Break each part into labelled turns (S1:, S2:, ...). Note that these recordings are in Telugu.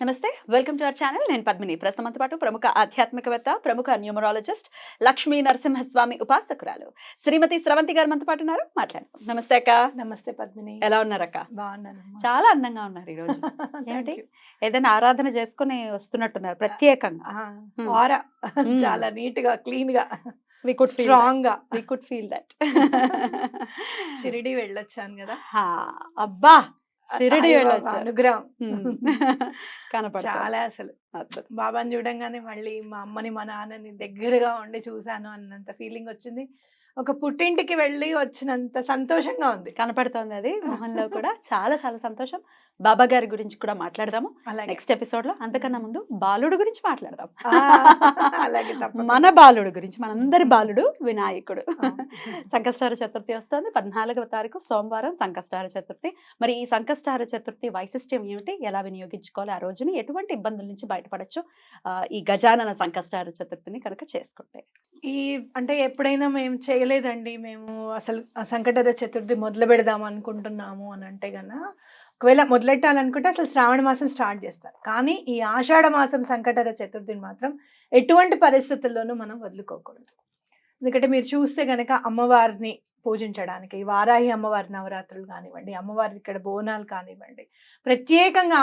S1: నమస్తే వెల్కమ్ టు అవర్ ఛానల్. నేను పద్మిని. ప్రస్తుతంతో పాటు ప్రముఖ ఆధ్యాత్మికవేత్త ప్రముఖ న్యూమరాలజిస్ట్ లక్ష్మీ నరసింహస్వామి ఉపాసకురాలు శ్రీమతి స్రవంతి గారు మనతో పాటు ఉన్నారు. మాట్లాడదాం నమస్తే అక్క.
S2: నమస్తే పద్మిని.
S1: ఎలా ఉన్నారక్క
S2: బాగున్నాను
S1: చాలా అందంగా ఉన్నారు ఈరోజు ఏమిటి? ఏదైనా ఆరాధన చేసుకుని వస్తున్నట్టున్నారు ప్రత్యేకంగా.
S2: చాలా నీట్గా క్లీన్గా
S1: వి కుడ్ ఫీల్
S2: స్ట్రాంగ్గా
S1: we could feel that
S2: Shirdi వెళ్ళొచ్చాను కదా.
S1: అబ్బా! షిరిడి.
S2: అనుగ్రహం.
S1: కనపడతా
S2: చాలా అసలు. బాబాని చూడంగానే మళ్ళీ మా అమ్మని మా నాన్నని దగ్గరగా ఉండి చూశాను అన్నంత ఫీలింగ్ వచ్చింది. ఒక పుట్టింటికి వెళ్ళి వచ్చినంత సంతోషంగా ఉంది.
S1: కనపడుతోంది అది మొహంలో కూడా. చాలా చాలా సంతోషం. బాబా గారి గురించి కూడా మాట్లాడదాము. నెక్స్ట్ ఎపిసోడ్లో అంతకన్నా ముందు బాలుడు గురించి మాట్లాడదాం
S2: అలాగే.
S1: మన బాలుడు గురించి మనందరి బాలుడు వినాయకుడు. సంకష్టార చతుర్థి వస్తుంది. పద్నాలుగవ తారీఖు సోమవారం సంకష్టార చతుర్థి. మరి ఈ సంకష్టార చతుర్థి వైశిష్ట్యం ఏమిటి? ఎలా వినియోగించుకోవాలి? ఆ రోజుని ఎటువంటి ఇబ్బందుల నుంచి బయటపడచ్చు? ఆ, ఈ గజానన సంకష్టార చతుర్థిని కనుక చేసుకుంటే.
S2: ఈ అంటే ఎప్పుడైనా మేము చేయలేదండి మేము. అసలు సంకటర చతుర్థి మొదలు పెడదాం అనుకుంటున్నాము అని అంటే గన ఒకవేళ మొదలెట్టాలనుకుంటే అసలు శ్రావణ మాసం స్టార్ట్ చేస్తారు. కానీ ఈ ఆషాఢ మాసం సంకటర చతుర్థిని మాత్రం ఎటువంటి పరిస్థితుల్లోనూ మనం వదులుకోకూడదు. ఎందుకంటే మీరు చూస్తే కనుక అమ్మవారిని పూజించడానికి వారాహి అమ్మవారి నవరాత్రులు కానివ్వండి అమ్మవారి ఇక్కడ బోనాలు కానివ్వండి ప్రత్యేకంగా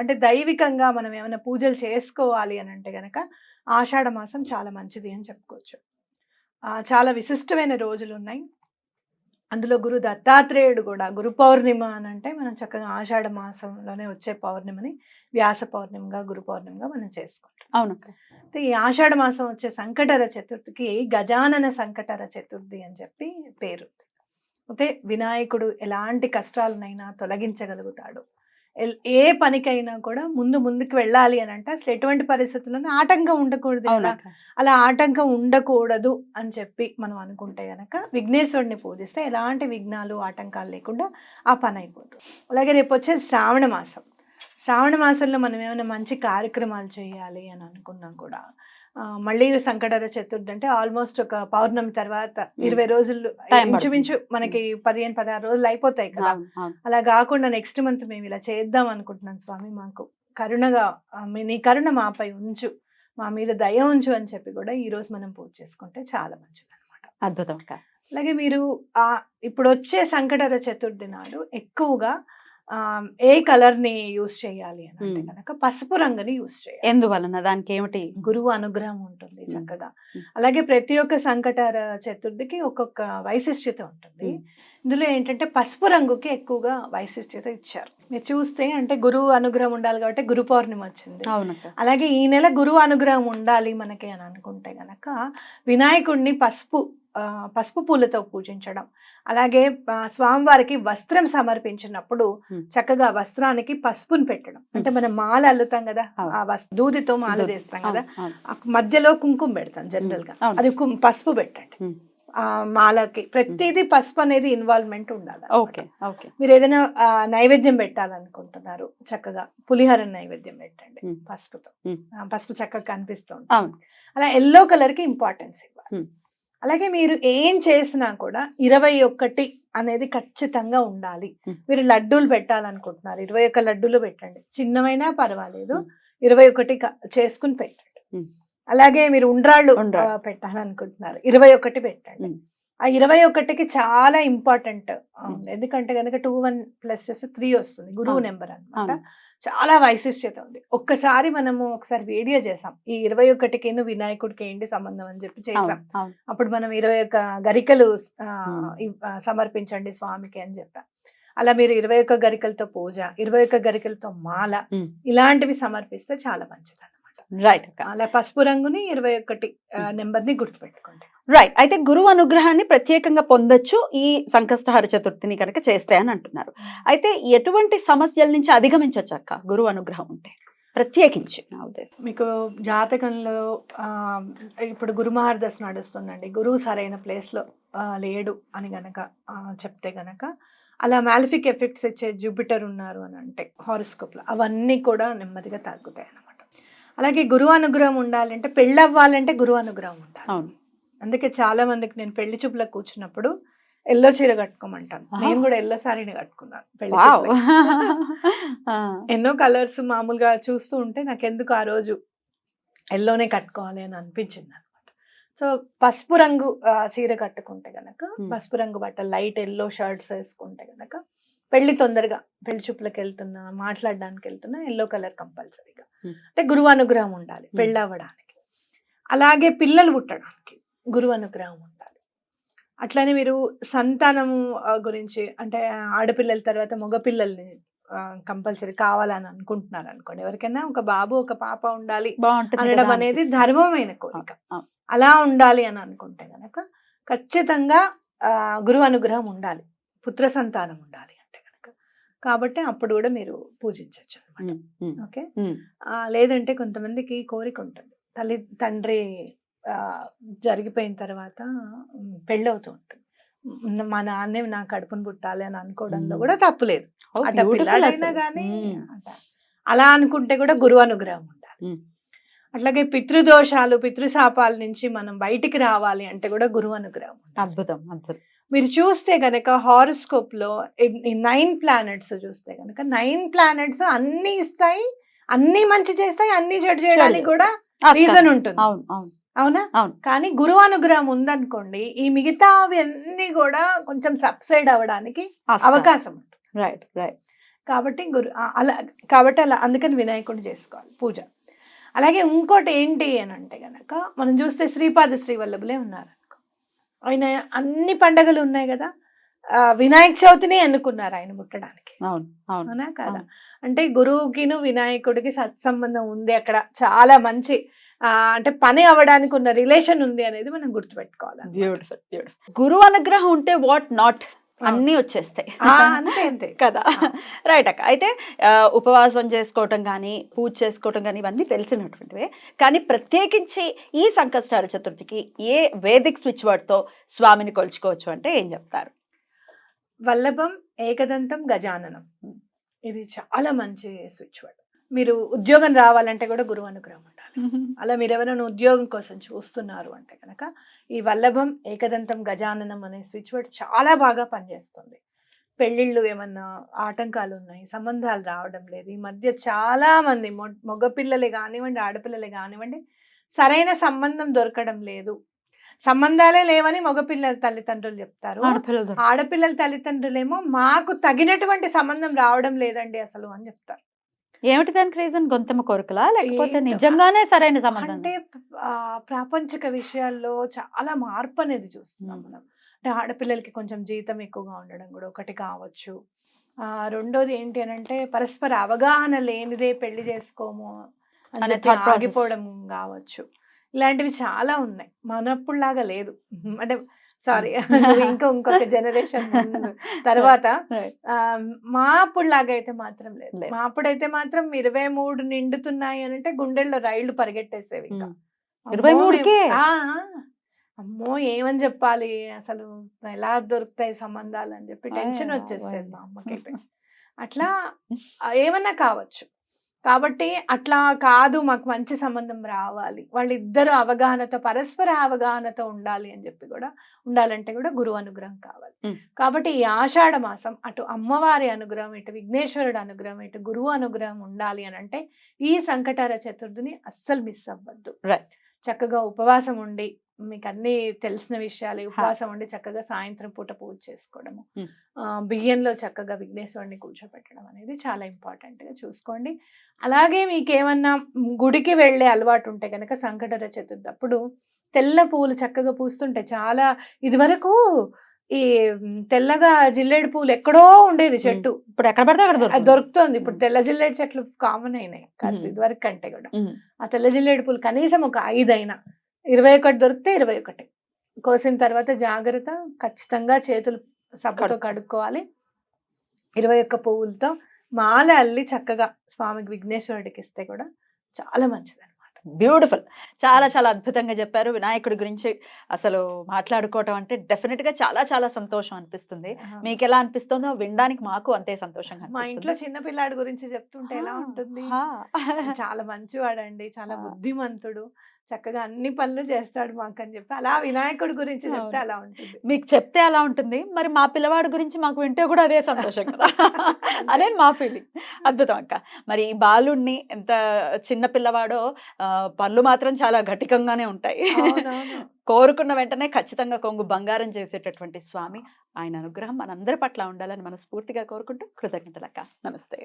S2: అంటే దైవికంగా మనం ఏమైనా పూజలు చేసుకోవాలి అని అంటే కనుక ఆషాఢ మాసం చాలా మంచిది అని చెప్పుకోవచ్చు. చాలా విశిష్టమైన రోజులు ఉన్నాయి అందులో గురు దత్తాత్రేయుడు కూడా గురు పౌర్ణిమ అని అంటే మనం చక్కగా ఆషాఢ మాసంలోనే వచ్చే పౌర్ణిమని వ్యాస పౌర్ణిమగా గురు పౌర్ణిమగా మనం చేసుకుంటాం.
S1: అవును
S2: అయితే ఈ ఆషాఢ మాసం వచ్చే సంకటర చతుర్థికి గజానన సంకటర చతుర్థి అని చెప్పి పేరు అయితే వినాయకుడు ఎలాంటి కష్టాలనైనా తొలగించగలుగుతాడు. ఏ పనికైనా కూడా ముందు ముందుకు వెళ్ళాలి అని అంటే అసలు ఎటువంటి పరిస్థితుల్లోనూ ఆటంకం ఉండకూడదు కదా. అలా ఆటంకం ఉండకూడదు అని చెప్పి మనం అనుకుంటే గనక విఘ్నేశ్వరుని పూజిస్తే ఎలాంటి విఘ్నాలు ఆటంకాలు లేకుండా ఆ పని అయిపోతుంది. అలాగే రేపు వచ్చేది శ్రావణ మాసం. శ్రావణ మాసంలో మనం ఏమైనా మంచి కార్యక్రమాలు చేయాలి అని అనుకున్నా కూడా మళ్ళీ సంకటర చతుర్థి అంటే ఆల్మోస్ట్ ఒక పౌర్ణమి తర్వాత ఇరవై రోజులు. ఇంచుమించు మనకి పదిహేను పదహారు రోజులు అయిపోతాయి కదా. అలా కాకుండా నెక్స్ట్ మంత్ మేము ఇలా చేద్దాం అనుకుంటున్నాం స్వామి మాకు. కరుణగా నీ కరుణ మాపై ఉంచు. మా మీద దయ ఉంచు అని చెప్పి కూడా ఈ రోజు మనం పూజ చేసుకుంటే చాలా మంచిది అనమాట
S1: అద్భుతం
S2: అలాగే మీరు ఆ ఇప్పుడు వచ్చే సంకటర చతుర్థి నాడు ఎక్కువగా ఏ కలర్ని యూస్ చేయాలి అని అంటే. కనుక పసుపు రంగుని యూస్ చేయాలి
S1: ఎందువలన దానికి ఏమిటి
S2: గురువు అనుగ్రహం ఉంటుంది. చక్కగా. అలాగే ప్రతి ఒక్క సంకటార చతుర్థికి ఒక్కొక్క వైశిష్ట్యత ఉంటుంది. ఇందులో ఏంటంటే పసుపు రంగుకి ఎక్కువగా వైశిష్ట్యత ఇచ్చారు మీరు చూస్తే అంటే గురువు అనుగ్రహం ఉండాలి కాబట్టి గురు పౌర్ణమి వచ్చింది అలాగే ఈ నెల గురువు అనుగ్రహం ఉండాలి మనకి అని అనుకుంటే గనక వినాయకుడిని పసుపు పసుపు పూలతో పూజించడం. అలాగే స్వామివారికి వస్త్రం సమర్పించినప్పుడు. చక్కగా వస్త్రానికి పసుపుని పెట్టడం. అంటే మనం మాల అల్లుతాం కదా. ఆ దూదితో మాల. చేస్తాం కదా మధ్యలో కుంకుమ పెడతాం
S1: జనరల్గా.
S2: అది పసుపు పెట్టండి. ఆ మాలకి. ప్రతిదీ పసుపు అనేది ఇన్వాల్వ్మెంట్ ఉండాలి
S1: ఓకే ఓకే.
S2: మీరు ఏదైనా నైవేద్యం పెట్టాలనుకుంటున్నారు చక్కగా పులిహోర నైవేద్యం పెట్టండి. పసుపుతో. పసుపు చక్కగా కనిపిస్తుంది అలా ఎల్లో కలర్కి ఇంపార్టెన్స్ ఇవ్వాలి. అలాగే మీరు ఏం చేసినా కూడా ఇరవై ఒక్కటి అనేది ఖచ్చితంగా ఉండాలి. మీరు లడ్డూలు పెట్టాలనుకుంటున్నారు ఇరవై ఒక్క లడ్డూలు పెట్టండి చిన్నవైనా పర్వాలేదు. ఇరవై ఒకటి చేసుకుని పెట్టండి. అలాగే మీరు ఉండ్రాళ్ళు పెట్టాలనుకుంటున్నారు ఇరవై ఒకటి పెట్టండి. ఆ ఇరవై ఒకటికి చాలా ఇంపార్టెంట్. ఎందుకంటే కనుక టూ వన్ ప్లస్ చేస్తే త్రీ వస్తుంది గురువు. నెంబర్ అన్నమాట.
S1: అవును.
S2: చాలా వైశిష్ట్యత ఉంది. ఒక్కసారి మనము ఒకసారి వీడియో చేసాం. ఈ ఇరవై ఒకటికి వినాయకుడికి ఏంటి సంబంధం అని చెప్పి చేసాం. అప్పుడు మనం ఇరవై ఒక్క గరికలు సమర్పించండి స్వామికి అని చెప్పాం. అలా మీరు ఇరవై ఒక్క గరికలతో పూజ ఇరవై ఒక్క గరికలతో మాల. ఇలాంటివి సమర్పిస్తే చాలా మంచిది అనమాట
S1: రైట్ అక్క.
S2: అలా పసుపు రంగుని ఇరవై ఒకటి
S1: Hmm.
S2: నెంబర్ని గుర్తుపెట్టుకోండి.
S1: రైట్ అయితే గురువు అనుగ్రహాన్ని ప్రత్యేకంగా పొందొచ్చు ఈ సంకష్టహార చతుర్థిని కనుక చేస్తే అని అంటున్నారు. అయితే ఎటువంటి సమస్యల నుంచి అధిగమించవచ్చు అక్క? గురువు అనుగ్రహం ఉంటే. ప్రత్యేకించి నా ఉద్దేశం.
S2: మీకు జాతకంలో ఇప్పుడు గురు మహారదశ నడుస్తుందండి. గురువు సరైన ప్లేస్లో లేడు అని గనక చెప్తే గనక అలా మాలిఫిక్ ఎఫెక్ట్స్ ఇచ్చే జూపిటర్ ఉన్నారు అని అంటే హారోస్కోప్లో. అవన్నీ కూడా నెమ్మదిగా తగ్గుతాయి అన్నమాట అలాగే గురువు అనుగ్రహం ఉండాలంటే పెళ్ళి అవ్వాలంటే గురువు అనుగ్రహం ఉండాలి
S1: అవును
S2: అందుకే చాలా మందికి నేను పెళ్ళి చూపులకు కూర్చున్నప్పుడు ఎల్లో చీర కట్టుకోమంటాను. నేను కూడా ఎల్లో సారీని కట్టుకున్నాను పెళ్ళి. ఎన్నో కలర్స్ మామూలుగా చూస్తూ ఉంటే నాకు ఎందుకు ఆ రోజు ఎల్లోనే కట్టుకోవాలి అని అనిపించింది అనమాట సో పసుపు రంగు చీర కట్టుకుంటే గనక. పసుపు రంగు బట్ట లైట్ ఎల్లో షర్ట్స్ వేసుకుంటే గనక పెళ్ళి తొందరగా పెళ్ళి చూపులకు వెళ్తున్నా మాట్లాడడానికి వెళ్తున్నా ఎల్లో కలర్ కంపల్సరీగా. అంటే గురువు అనుగ్రహం ఉండాలి. పెళ్ళి అవ్వడానికి అలాగే పిల్లలు పుట్టడానికి గురువు అనుగ్రహం ఉండాలి. అట్లానే మీరు సంతానము గురించి అంటే ఆడపిల్లల తర్వాత మగపిల్లల్ని కంపల్సరీ కావాలని అనుకుంటున్నారు అనుకోండి ఎవరికైనా ఒక బాబు ఒక పాప ఉండాలి అనడం అనేది. ధర్మమైన కోరిక. అలా ఉండాలి అని అనుకుంటే గనక ఖచ్చితంగా ఆ, గురువు అనుగ్రహం ఉండాలి. పుత్ర సంతానం ఉండాలి. కాబట్టి అప్పుడు కూడా మీరు పూజించవచ్చు అనమాట ఓకే? లేదంటే కొంతమందికి కోరిక ఉంటుంది. తల్లి తండ్రి జరిగిపోయిన తర్వాత పెళ్ళవుతూ ఉంటుంది. మా నాన్నే నా కడుపును పుట్టాలి అని అనుకోవడంలో. కూడా తప్పులేదు
S1: beautiful
S2: పిల్లాడైనా. కానీ అలా అనుకుంటే కూడా గురువు అనుగ్రహం ఉండాలి. అట్లాగే పితృదోషాలు పితృశాపాల నుంచి మనం బయటికి రావాలి అంటే కూడా గురువు అనుగ్రహం.
S1: అద్భుతం అద్భుతం.
S2: మీరు చూస్తే గనక హారోస్కోప్లో ఈ నైన్ ప్లానెట్స్ చూస్తే గనక నైన్ ప్లానెట్స్ అన్ని ఇస్తాయి అన్ని మంచి చేస్తాయి అన్ని చెడు చేయడానికి కూడా. రీజన్ ఉంటుంది.
S1: అవును.
S2: కానీ గురువు అనుగ్రహం ఉందనుకోండి ఈ మిగతావి అన్ని కూడా కొంచెం సబ్సైడ్ అవ్వడానికి అవకాశం ఉంటుంది.
S1: Right right.
S2: కాబట్టి గురు అలా కాబట్టి అలా అందుకని వినాయకుడిని చేసుకోవాలి పూజ. అలాగే ఇంకోటి ఏంటి అని అంటే గనక మనం చూస్తే శ్రీపాద శ్రీవల్లభులే ఉన్నారు. ఆయన అన్ని పండగలు ఉన్నాయి కదా ఆ, వినాయక చవితిని ఎన్నుకున్నారు ఆయన పుట్టడానికి
S1: అవును
S2: కదా. అంటే గురువుకిను వినాయకుడికి సత్సంబంధం ఉంది అక్కడ చాలా మంచి అంటే పని అవ్వడానికి ఉన్న రిలేషన్ ఉంది అనేది మనం గుర్తుపెట్టుకోవాలి.
S1: బ్యూటిఫుల్ బ్యూటిఫుల్ గురువు అనుగ్రహం ఉంటే వాట్ నాట్. అన్నీ వచ్చేస్తాయి.
S2: అంతే అంతే.
S1: కదా? రైట్ అక్క. అయితే ఉపవాసం చేసుకోవటం కానీ పూజ చేసుకోవటం కానీ ఇవన్నీ తెలిసినటువంటివే. కానీ ప్రత్యేకించి ఈ సంకష్టాల చతుర్థికి ఏ వేదిక్ స్విచ్ వర్డ్తో స్వామిని కొలుచుకోవచ్చు అంటే ఏం చెప్తారు?
S2: వల్లభం ఏకదంతం గజాననం. ఇది చాలా మంచి స్విచ్ వర్డ్ మీరు ఉద్యోగం రావాలంటే కూడా గురువు అనుగ్రహం అలా మీరు ఎవరైనా ఉద్యోగం కోసం చూస్తున్నారు అంటే కనుక ఈ వల్లభం ఏకదంతం గజాననం అనే స్విచ్ వర్డ్ చాలా బాగా పనిచేస్తుంది. పెళ్ళిళ్ళు ఏమన్నా ఆటంకాలు ఉన్నాయి సంబంధాలు రావడం లేదు ఈ మధ్య చాలా మంది మొ- మగపిల్లలే కానివ్వండి ఆడపిల్లలే కానివ్వండి సరైన సంబంధం దొరకడం లేదు. సంబంధాలే లేవని మగపిల్లల తల్లిదండ్రులు చెప్తారు.
S1: ఆడపిల్లల
S2: తల్లిదండ్రులేమో మాకు తగినటువంటి సంబంధం రావడం లేదండి అసలు అని చెప్తారు.
S1: ఏమిటి దానికి రీజన్ గొంతెమ్మ కోరికలా? లేకపోతే. నిజంగానే సరైన సంబంధం
S2: అంటే ప్రాపంచిక విషయాల్లో చాలా మార్పు అనేది చూస్తున్నాం. మనం. అంటే ఆడపిల్లలకి కొంచెం జీతం ఎక్కువగా ఉండడం కూడా ఒకటి కావచ్చు. ఆ రెండోది ఏంటి అని అంటే పరస్పర అవగాహన లేనిదే పెళ్ళి చేసుకోము అని చెప్పి. ఆగిపోవడం కావచ్చు. ఇలాంటివి చాలా ఉన్నాయి. మనప్పుడులాగా లేదు. అంటే సారీ. ఇంకా ఇంకొక జనరేషన్ తర్వాత మా అప్పుడులాగా అయితే మాత్రం లేదు. మా అప్పుడైతే మాత్రం ఇరవై మూడు నిండుతున్నాయి అని అంటే గుండెల్లో రైళ్ళు పరిగెట్టేసేవి ఇంకా.
S1: ఇరవై మూడుకే?
S2: అమ్మో ఏమని చెప్పాలి? అసలు ఎలా దొరుకుతాయి సంబంధాలు అని చెప్పి టెన్షన్ వచ్చేసేది మా. అమ్మకైతే. అట్లా ఏమన్నా కావచ్చు. కాబట్టి అట్లా కాదు మాకు మంచి సంబంధం రావాలి వాళ్ళిద్దరు అవగాహనతో పరస్పర అవగాహనతో ఉండాలి అని చెప్పి కూడా ఉండాలంటే కూడా గురువు అనుగ్రహం కావాలి. కాబట్టి ఈ ఆషాఢ మాసం అటు అమ్మవారి అనుగ్రహం ఇటు విఘ్నేశ్వరుడు అనుగ్రహం ఇటు గురువు అనుగ్రహం ఉండాలి అని అంటే ఈ సంకటార చతుర్థిని అస్సలు మిస్ అవ్వద్దు. చక్కగా ఉపవాసం ఉండి మీకు అన్ని తెలిసిన విషయాలు ఉపవాసం ఉండి చక్కగా సాయంత్రం పూట పూజ చేసుకోవడము బియ్యంలో చక్కగా విఘ్నేశ్వరుని కూర్చోబెట్టడం అనేది చాలా ఇంపార్టెంట్గా చూసుకోండి అలాగే మీకు ఏమన్నా గుడికి వెళ్ళే అలవాటు ఉంటే కనుక సంకటర చతుర్థి అప్పుడు తెల్ల పువ్వులు చక్కగా పూస్తుంటాయి చాలా ఇదివరకు ఈ తెల్లగా జిల్లేడు పువ్వులు ఎక్కడో ఉండేది చెట్టు
S1: ఇప్పుడు ఎక్కడ పడితే అక్కడ దొరుకుతుంది.
S2: ఇప్పుడు. తెల్ల జిల్లేడు చెట్లు కామన్ అయినాయి కాస్త. ఇదివరకు కంటే కూడా. ఆ తెల్ల జిల్లేడు పూలు కనీసం ఒక ఐదైనా ఇరవై ఒకటి దొరికితే ఇరవై ఒకటి కోసిన తర్వాత జాగ్రత్త ఖచ్చితంగా చేతులు సబ్బుతో
S1: కడుక్కో.
S2: కడుక్కోవాలి. ఇరవై ఒక్క పువ్వులతో మాల అల్లి చక్కగా స్వామికి విఘ్నేశ్వరుడికి ఇస్తే కూడా చాలా మంచిది అనమాట
S1: బ్యూటిఫుల్. చాలా చాలా అద్భుతంగా చెప్పారు. వినాయకుడి గురించి అసలు మాట్లాడుకోవటం అంటే డెఫినెట్గా చాలా చాలా సంతోషం అనిపిస్తుంది. మీకు ఎలా అనిపిస్తుందో వినడానికి మాకు అంతే సంతోషంగా
S2: మా ఇంట్లో. చిన్న పిల్లాడి గురించి చెప్తుంటే ఎలా ఉంటుంది. చాలా మంచివాడండి. చాలా. బుద్ధిమంతుడు. చక్కగా అన్ని పనులు చేస్తాడు మాకు అని చెప్పి. అలా వినాయకుడి గురించి చెప్తే. అలా ఉంటుంది.
S1: మీకు చెప్తే అలా ఉంటుంది. మరి మా పిల్లవాడి గురించి మాకు వింటే కూడా అదే సంతోషం కదా. అదే మా ఫీలింగ్ అద్భుతం అక్క. మరి ఈ బాలుడిని ఎంత చిన్న పిల్లవాడో పళ్ళు మాత్రం చాలా ఘటికంగానే ఉంటాయి. కోరుకున్న వెంటనే ఖచ్చితంగా కొంగు బంగారం చేసేటటువంటి స్వామి. ఆయన అనుగ్రహం మనందరి పట్ల ఉండాలని మనస్ఫూర్తిగా కోరుకుంటూ కృతజ్ఞతలక్క నమస్తే.